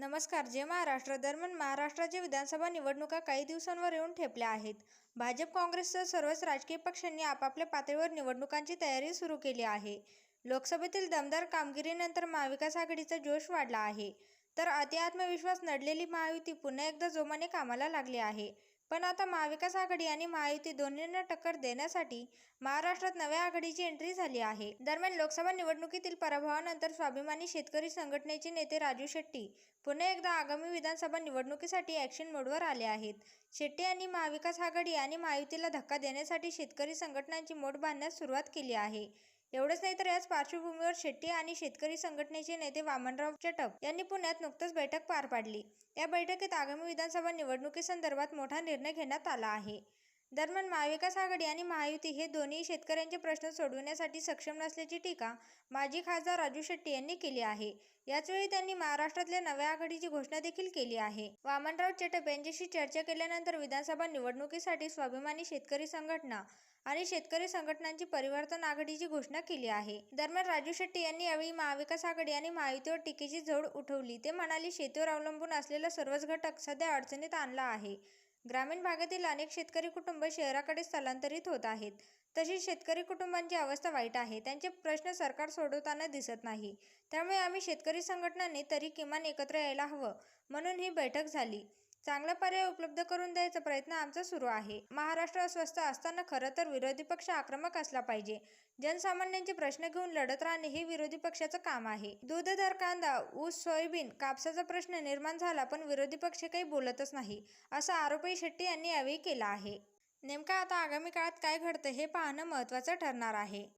नमस्कार जय महाराष्ट्र दरम्यान महाराष्ट्राच्या विधानसभा निवडणुका काही दिवसांवर येऊन ठेपल्या आहेत. भाजप काँग्रेससह सर्वच राजकीय पक्षांनी आपापल्या पातळीवर निवडणुकांची तयारी सुरू केली आहे. लोकसभेतील दमदार कामगिरीनंतर महाविकास आघाडीचा जोश वाढला आहे. तर अतिआत्मविश्वास नडलेली महायुती पुन्हा एकदा जोमाने कामाला लागली आहे. पण आता महाविकास आघाडी आणि महायुती दोन्हींना टक्कर देण्यासाठी महाराष्ट्रात नव्या आघाडीची एंट्री झाली आहे. दरम्यान लोकसभा निवडणुकीतील पराभवानंतर स्वाभिमानी शेतकरी संघटनेचे नेते राजू शेट्टी पुन्हा एकदा आगामी विधानसभा निवडणुकीसाठी ॲक्शन मोडवर आले आहेत. शेट्टी यांनी महाविकास आघाडी आणि महायुतीला धक्का देण्यासाठी शेतकरी संघटनांची मोठ बांधण्यास सुरुवात केली आहे. एवढंच नाही तर याच पार्श्वभूमीवर शेट्टी आणि शेतकरी संघटनेचे नेते वामनराव चटप यांनी पुण्यात नुकतंच बैठक पार पाडली. या बैठकीत आगामी विधानसभा निवडणुकीसंदर्भात मोठा निर्णय घेण्यात आला आहे. दरम्यान महाविकास आघाडी आणि महायुती हे दोन्ही शेतकऱ्यांचे प्रश्न सोडवण्यासाठी सक्षम नसल्याची टीका माजी खासदार राजू शेट्टी यांनी केली आहे. याचवेळी त्यांनी महाराष्ट्रातल्या नव्या आघाडीची घोषणा देखील केली आहे. वामनराव चटप यांच्याशी चर्चा केल्यानंतर विधानसभा निवडणुकीसाठी स्वाभिमानी शेतकरी संघटना आणि शेतकरी संघटनांची परिवर्तन आघाडीची घोषणा केली आहे. दरम्यान राजू शेट्टी यांनी यावेळी महाविकास आघाडी आणि महायुतीवर टीकेची झोड उठवली. ते म्हणाले शेतीवर अवलंबून असलेला सर्वच घटक सध्या अडचणीत आणला आहे. ग्रामीण भागातील अनेक शेतकरी कुटुंब शहराकडे स्थलांतरित होत आहेत. तशी शेतकरी कुटुंबांची अवस्था वाईट आहे. त्यांचे प्रश्न सरकार सोडवताना दिसत नाही. त्यामुळे आम्ही शेतकरी संघटनांनी तरी किमान एकत्र यायला हवं म्हणून ही बैठक झाली. चांगला पर्याय उपलब्ध करून द्यायचा प्रयत्न आमचा सुरू आहे. महाराष्ट्र अस्वस्थ असताना खरं तर विरोधी पक्ष आक्रमक असला पाहिजे. जनसामान्यांचे प्रश्न घेऊन लढत राहणे हे विरोधी पक्षाचं काम आहे. दूध दर कांदा ऊस सोयाबीन कापसाचा प्रश्न निर्माण झाला पण विरोधी पक्ष काही बोलतच नाही असा आरोपही शेट्टी यांनी यावेळी केला आहे. नेमका आता आगामी काळात काय घडतं हे पाहणं महत्त्वाचं ठरणार आहे.